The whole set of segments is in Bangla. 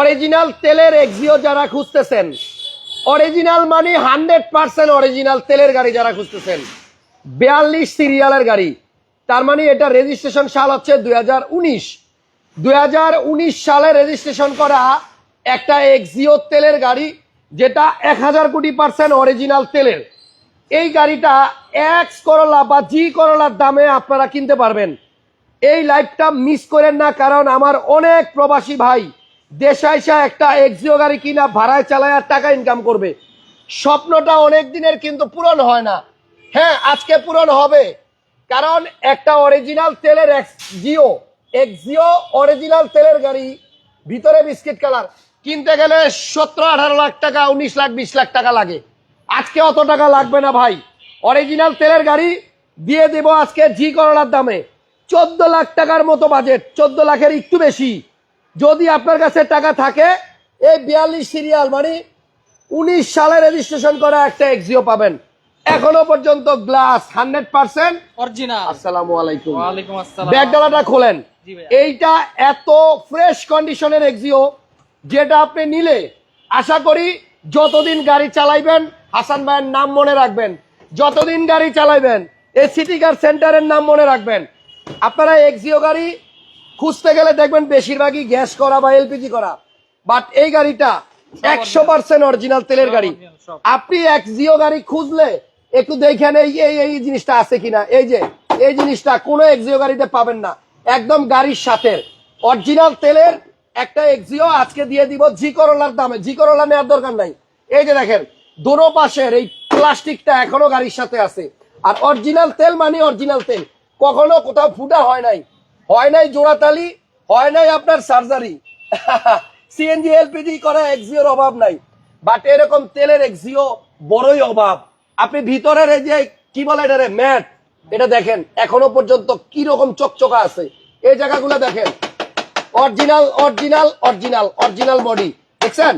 অরিজিনাল তেলের এক্সিও যারা খুঁজতেছেন, অরিজিনাল মানে হান্ড্রেড পার্সেন্ট অরিজিনাল তেলের গাড়ি যারা খুঁজতেছেন, বিয়াল্লিশ সিরিয়ালের গাড়ি, তার মানে এটা রেজিস্ট্রেশন সাল হচ্ছে দুই হাজার উনিশ। দুই হাজার উনিশ সালে রেজিস্ট্রেশন করা একটা এক্সিও তেলের গাড়ি, যেটা এক হাজার কোটি পার্সেন্ট অরিজিনাল তেলের। এই গাড়িটা এক্স করলা বা জি করলার দামে আপনারা কিনতে পারবেন। এই লাইফটা মিস করেন না, কারণ আমার অনেক প্রবাসী ভাই দেশে আইসা একটা এক্সিও গাড়ি কিনা, ভাড়ায় চালায় আর টাকা ইনকাম করবে। স্বপ্নটা অনেক দিনের কিন্তু পূরণ হয় না। হ্যাঁ আজকে পূরণ হবে। কারণ একটা অরিজিনাল তেলের এক্সজিও এক্সজিও অরিজিনাল তেলের গাড়ি, ভিতরে বিস্কিট কালার। কিনতে গেলে সতেরো, আঠারো লাখ টাকা, উনিশ লাখ, বিশ লাখ টাকা লাগে। আজকে অত টাকা লাগবে না ভাই। অরিজিনাল তেলের গাড়ি দিয়ে দেব আজকে জি করলার দামে। চোদ্দ লাখ টাকার মতো বাজেট চোদ্দ লাখের একটু বেশি। যদি আপনার কাছে টাকা থাকে এই বিয়াল্লিশ সিরিয়াল মানে উনিশ সালে রেজিস্ট্রেশন করা একটা এক্সিও পাবেন। এখনও পর্যন্ত গ্লাস হান্ড্রেড পার্সেন্ট অরিজিনাল আসসালামু আলাইকুম। ওয়ালাইকুম আসসালাম। ব্যাগ ডালাটা খোলেন। এইটা এত ফ্রেশ কন্ডিশনের এক্সিও যেটা আপনি নিলে আশা করি যতদিন গাড়ি চালাইবেন হাসান ভাইয়ের নাম মনে রাখবেন। যতদিন গাড়ি চালাইবেন এই সিটি কার সেন্টারের নাম মনে রাখবেন। আপনারা এক্সিও গাড়ি খুঁজতে গেলে দেখবেন বেশিরভাগই গ্যাস করা বা এলপিজি করা। বাট এই গাড়িটা একশো পার্সেন্ট অরিজিনাল তেলের গাড়ি। আপনি এক জিও গাড়ি খুঁজলে একটু দেখেন এই এই জিনিসটা আছে কিনা। এই যে, এই জিনিসটা কোনো এক্সিও গাড়িতে পাবেন না। একদম গাড়ির সাথে অরিজিনাল তেলের একটা এক্সিও আজকে দিয়ে দিব জি করলার দামে। জি করলা নেওয়ার দরকার নাই। এই যে দেখেন, দোনো পাশের এই প্লাস্টিকটা এখনও গাড়ির সাথে আছে। আর অরিজিনাল তেল মানে অরিজিনাল তেল। কখনো কোথাও ফুটা হয় নাই। হয় নাই জোড়াতালি, হয় নাই আপনার সার্জারি সিএনজি এলপিজি করা এক্সিওর অভাব নাই। বাট এরকম তেলের এক্সিও বড়ই অভাব। আপনি ভিতরের এই যে, কি বলে এটা রে ম্যাট, এটা দেখেন, এখনও পর্যন্ত কি রকম চকচকা আছে। এই জায়গাগুলো দেখেন। Original original original original body দেখছেন?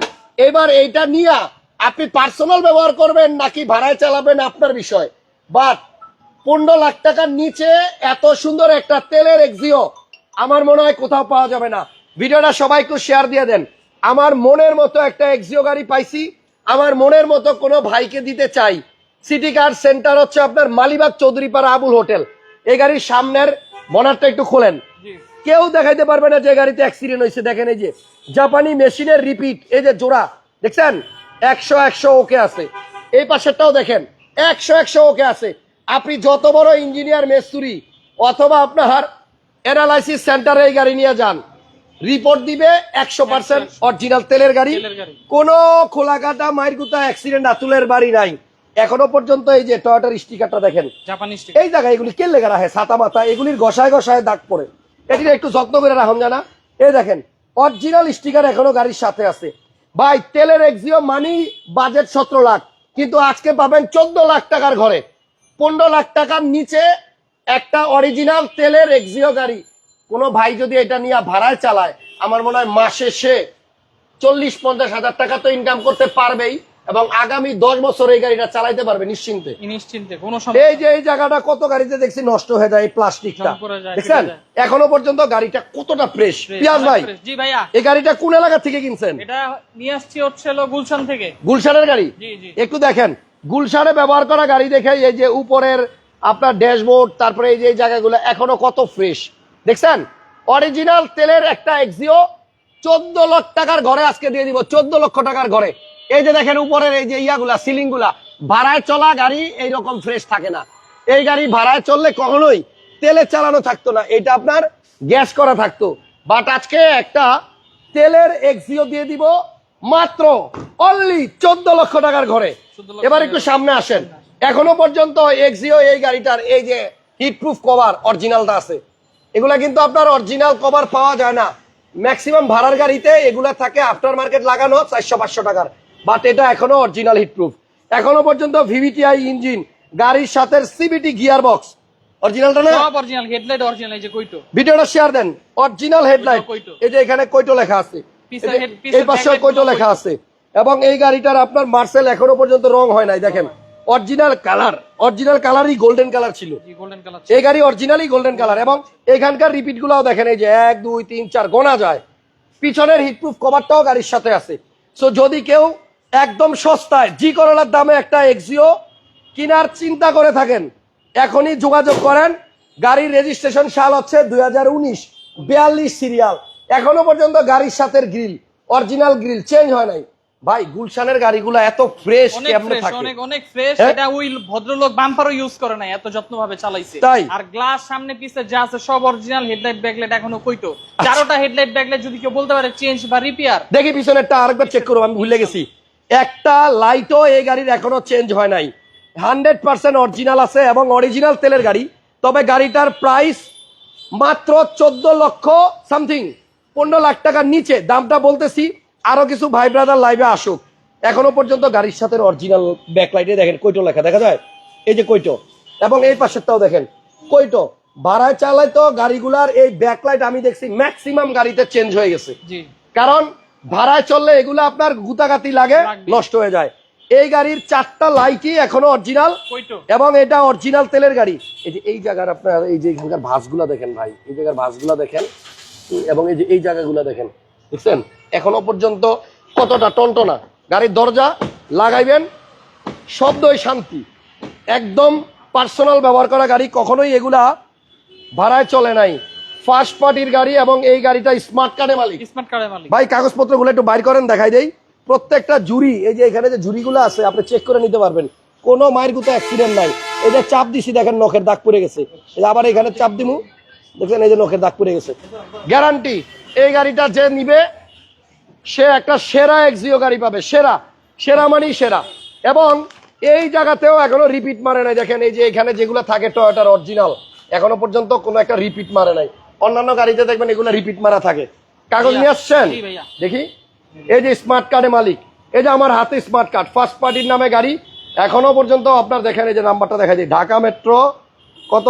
এবার এইটা নিয়ে আপনি পার্সোনাল ব্যবহার করবেন নাকি ভাড়ায় চালাবেন আপনার বিষয়। বাট পনেরো লাখ টাকার নিচে এত সুন্দর একটা তেলের এক্সিও আমার মনে হয় কোথাও পাওয়া যাবে না। ভিডিওটা সবাই একটু শেয়ার দিয়ে দেন। আমার মনের মতো একটা এক্সিও গাড়ি পাইছি। আমার মনের মতো কোনো ভাইকে দিতে চাই। সিটি কার সেন্টার হচ্ছে আপনার মালিবাগ চৌধুরীপাড়া আবুল হোটেল। এই গাড়ির সামনের বনারটা একটু খোলেন। কেউ দেখাইতে পারবে না যে গাড়িতে অ্যাক্সিডেন্ট হয়েছে। দেখেন এই যে জাপানি মেশিনের রিপিট এই যে জোড়া দেখছেন? একশো একশো ওকে আছে। এই পাশেরটাও দেখেন একশো একশো ওকে আছে। আপনি যত বড় ইঞ্জিনিয়ার মেস্তুরি অথবা আপনার অ্যানালাইসিস সেন্টারে এই গাড়ি নিয়ে যান রিপোর্ট দিবে একশো পার্সেন্ট অরিজিনাল তেলের গাড়ি। কোনো খোলাকাটা মায়ের গুতা অ্যাক্সিডেন্ট আতুলের বাড়ি নাই। এখনও পর্যন্ত এই যে টয়টার স্টিকারটা দেখেন। এই জায়গায় এগুলি কে লেখা রাখে? ছাতা মাথা এগুলির গসায় গসায় দাগ পড়ে। এটির একটু যত্ন করে রাখুন জানা। এই দেখেন অরিজিনাল স্টিকার এখনও গাড়ির সাথে আছে। ভাই তেলের এক্সিও মানি বাজেট সতেরো লাখ কিন্তু আজকে পাবেন চোদ্দ লাখ টাকার ঘরে। পনেরো লাখ টাকার নিচে একটা অরিজিনাল তেলের এক্সিও গাড়ি। কোনো ভাই যদি এটা নিয়ে ভাড়ায় চালায় আমার মনে হয় মাসে সে চল্লিশ পঞ্চাশ হাজার টাকা তো ইনকাম করতে পারবেই এবং আগামী দশ বছর এই গাড়িটা চালাইতে পারবে নিশ্চিন্তে। নিশ্চিন্তে কোনো এই যে এই জায়গাটা কত গাড়িতে দেখছি নষ্ট হয়ে যায় এই প্লাস্টিকটা। দেখছেন? এখনও পর্যন্ত গাড়িটা কতটা ফ্রেশ পিয়াজ ভাই জি ভাইয়া। এই গাড়িটা কোন এলাকা থেকে কিনছেন? এটা নিয়ে আসছি হচ্ছে গুলশান থেকে। গুলশানের গাড়ি? একটু দেখেন। গুলশানে ব্যবহার করা গাড়ি দেখে এই যে উপরের আপনার ড্যাশবোর্ড, তারপরে এই যে জায়গাগুলো এখনও কত ফ্রেশ। দেখছেন? অরিজিনাল তেলের একটা এক্সিও চোদ্দ লক্ষ টাকার ঘরে আজকে দিয়ে দিব, চোদ্দ লক্ষ টাকার ঘরে। এই যে দেখেন উপরের এই যে ইয়াগুলা সিলিংগুলা ভাড়ায় চলা গাড়ি এইরকম ফ্রেশ থাকে না। এই গাড়ি ভাড়ায় চললে কখনোই তেলে চালানো থাকতো না, এটা আপনার গ্যাস করা থাকতো। বাট আজকে একটা তেলের এক্সিও দিয়ে দিব মাত্র অনলি চোদ্দ লক্ষ টাকার ঘরে। এবার একটু সামনে আসেন। এখনও পর্যন্ত এক্সিও এই গাড়িটার এই যে হিট প্রুফ কভার অরিজিনালটা আছে। এগুলা কিন্তু আপনার অরিজিনাল কভার পাওয়া যায় না। ম্যাক্সিমাম ভাড়ার গাড়িতে এগুলা থাকে আফটার মার্কেট লাগানো চারশো পাঁচশো টাকার। বাট এটা এখনও অরিজিনাল হিট প্রুফ এখনও পর্যন্ত ভিভিটিআই ইঞ্জিন গাড়ির সাথে সিবিটি গিয়ার বক্স অরিজিনালটা না? সব অরিজিনাল হেডলাইট অরিজিনাল এই যে কইটো। ভিডিওটা শেয়ার দেন। Original headlight. এই যে এখানে কৈটো লেখা আছে। এই পাশে গুলো লেখা আছে। এবং এই গাড়িটার আপনার মার্সেল এখনও পর্যন্ত রং হয় নাই দেখেন। অরিজিনাল কালার অরিজিনাল কালারই গোল্ডেন কালার ছিল। জি গোল্ডেন কালার এই গাড়ি অরিজিনালি গোল্ডেন কালার এবং এখানকার রিপিট গুলাও দেখেন এই যে এক দুই তিন চার গোনা যায়। পিছনের হিটপ্রুফ কভারটাও গাড়ির সাথে আছে। সো যদি কেউ একদম সস্তায় জি করলার দামে একটা এক্সিও কেনার চিন্তা করে থাকেন এখনই যোগাযোগ করেন। গাড়ির রেজিস্ট্রেশন সাল হচ্ছে দুই হাজার উনিশ বিয়াল্লিশ সিরিয়াল এখনও পর্যন্ত গাড়ির সাথে গ্রিল অরিজিনাল গ্রিল চেঞ্জ হয় নাই। ভাই গুলশানের গাড়িগুলো এত ফ্রেশ কেমনে থাকে? অনেক অনেক ফ্রেশ হ্যাঁ? এটা ওই ভদ্রলোক বাম্পারও ইউজ করে নাই এত যত্নভাবে চালাইছে? আর গ্লাস সামনে পিছে যা আছে সব অরিজিনাল হেডলাইট ব্যাকলাইট এখনও কইতো চারোটা হেডলাইট ব্যাকলাইট যদি কেউ বলতে পারে চেঞ্জ বা রিপেয়ার দেখি পিছনেরটা আরেকবার চেক করব আমি ভুলে গেছি। একটা লাইটও এই গাড়ির এখনও চেঞ্জ হয় নাই। হান্ড্রেড পার্সেন্ট অরিজিনাল আছে এবং অরিজিনাল তেলের গাড়ি। তবে গাড়িটার প্রাইস মাত্র চোদ্দ লক্ষ সামথিং পনেরো লাখ টাকার নিচে দামটা বলতেছি আরও কিছু ভাই ব্রাদার লাইভে আসুক। এখনও পর্যন্ত গাড়ির সাথে অরিজিনাল ব্যাকলাইটে দেখেন কইটো লেখা দেখা যায়? এই যে কইটো এবং এই পাশেরটাও দেখেন কইটো ভাড়ায় চালায় তো গাড়িগুলার এই ব্যাকলাইট আমি দেখছি ম্যাক্সিমাম গাড়িতে চেঞ্জ হয়ে গেছে। কারণ ভাড়ায় চললে এগুলো আপনার গুতাগাতি লাগে নষ্ট হয়ে যায়। এই গাড়ির চারটা লাইটই এখনও অরিজিনাল এবং এটা অরিজিনাল তেলের গাড়ি। এই যে এই জায়গার আপনার এই যে এখানকার ভাঁজগুলা দেখেন ভাই এই জায়গার ভাঁজগুলা দেখেন। এবং এই যে এই জায়গাগুলো দেখেন দেখছেন এখনও পর্যন্ত কতটা টনটনা। গাড়ির দরজা লাগাইবেন শব্দই শান্তি। একদম পার্সোনাল ব্যবহার করা গাড়ি কখনোই এগুলা ভাড়ায় চলে নাই। ফার্স্ট পার্টির গাড়ি এবং এই গাড়িটা স্মার্ট কার্ডে মালিক। স্মার্ট কার্ডের মালিক। ভাই কাগজপত্রগুলো একটু বাইর করেন দেখাই দেই। প্রত্যেকটা জুরি এই যে এখানে যে জুরিগুলো আছে আপনি চেক করে নিতে পারবেন। কোনো মায়ের গুতো অ্যাক্সিডেন্ট নাই। এই যে চাপ দিছি দেখেন নখের দাগ পড়ে গেছে। আবার এখানে চাপ দিমু। দেখছেন এই যে নখের দাগ পড়ে গেছে। গ্যারান্টি এই গাড়িটা যে নিবে সে একটা সেরা এক্সিও গাড়ি পাবে সেরা সেরা মানেই সেরা। এবং এই জায়গাতেও এখনও রিপিট মারে নাই দেখেন এই যে এখানে যেগুলো থাকে টয়োটার অরিজিনাল এখনও পর্যন্ত কোনো একটা রিপিট মারে নাই। অন্যান্য গাড়িতে দেখবেন এগুলো রিপিট মারা থাকে। কাগজ নিয়ে আসছেন? দেখি। এই যে স্মার্ট কার্ডে মালিক এই যে আমার হাতে স্মার্ট কার্ড ফার্স্ট পার্টির নামে গাড়ি এখনও পর্যন্ত আপনার দেখেন এই যে নাম্বারটা দেখা যায় ঢাকা মেট্রো কত?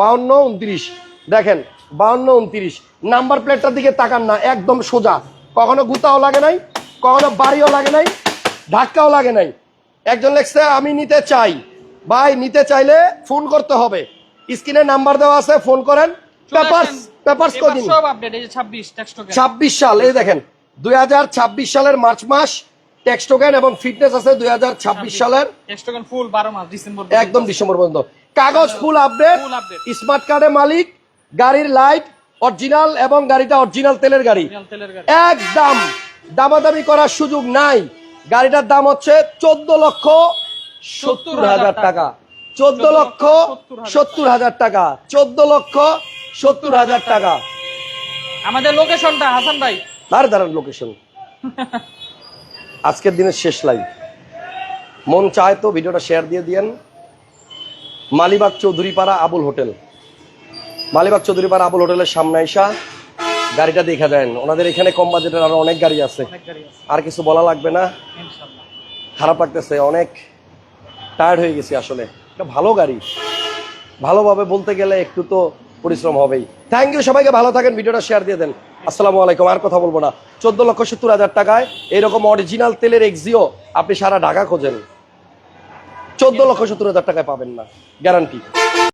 বাউন্ন উনত্রিশ। দেখেন বাউন্ন উনত্রিশ। নাম্বার প্লেটটার দিকে তাকান না একদম সোজা। কখনো গুতাও লাগে নাই কখনো বাড়িও লাগে নাই ধাক্কাও লাগে নাই। একজন লেখছে আমি নিতে চাই। ভাই নিতে চাইলে ফোন করতে হবে। স্ক্রিনে নাম্বার দেওয়া আছে ফোন করেন। পেপারস পেপারস এবার কদিন? এই যে 26 টেক্সট ছাব্বিশ সাল এই দেখেন দুই হাজার ছাব্বিশ সালের মার্চ মাস ট্যাক্স টোকেন এবং ফিটনেস আছে দুই হাজার ছাব্বিশ সালের। টেক্সট টোকেন ফুল 12 মাস ডিসেম্বর একদম ডিসেম্বর পর্যন্ত। কাগজ ফুল আপডেট স্মার্ট কার্ডের মালিক গাড়ির লাইট অরিজিনাল এবং গাড়িটা অরিজিনাল তেলের গাড়ি। গাড়ি। একদম দামাদামি করার সুযোগ নাই। গাড়িটার দাম হচ্ছে চোদ্দ লক্ষ সত্তর হাজার টাকা। চোদ্দ লক্ষ সত্তর হাজার টাকা। চোদ্দ লক্ষ সত্তর হাজার টাকা। আমাদের লোকেশনটা হাসান ভাই। আর দাঁড়ান লোকেশন আজকের দিনের শেষ লাইভ মন চায় তো ভিডিওটা শেয়ার দিয়ে দিয়েন। মালিবাগ চৌধুরীপাড়া আবুল হোটেল। মালিবাগ চৌধুরীপাড়া আবুল হোটেলের সামনে আইসা গাড়িটা দেখা দেন। ওনাদের এখানে কম বাজেটের আরও অনেক গাড়ি আছে। আর কিছু বলা লাগবে না। খারাপ লাগতেছে অনেক টায়ার্ড হয়ে গেছি আসলে। ভালো গাড়ি। ভালোভাবে বলতে গেলে একটু তো পরিশ্রম হবেই। থ্যাংক ইউ সবাইকে ভালো থাকেন ভিডিওটা শেয়ার দিয়ে দেন। আসসালামু আলাইকুম আর কথা বলব না। চোদ্দ লক্ষ সত্তর হাজার টাকায় এরকম অরিজিনাল তেলের এক্সিও আপনি সারা ঢাকা খোঁজেন। চোদ্দ লক্ষ সত্তর হাজার টাকায় পাবেন না গ্যারান্টি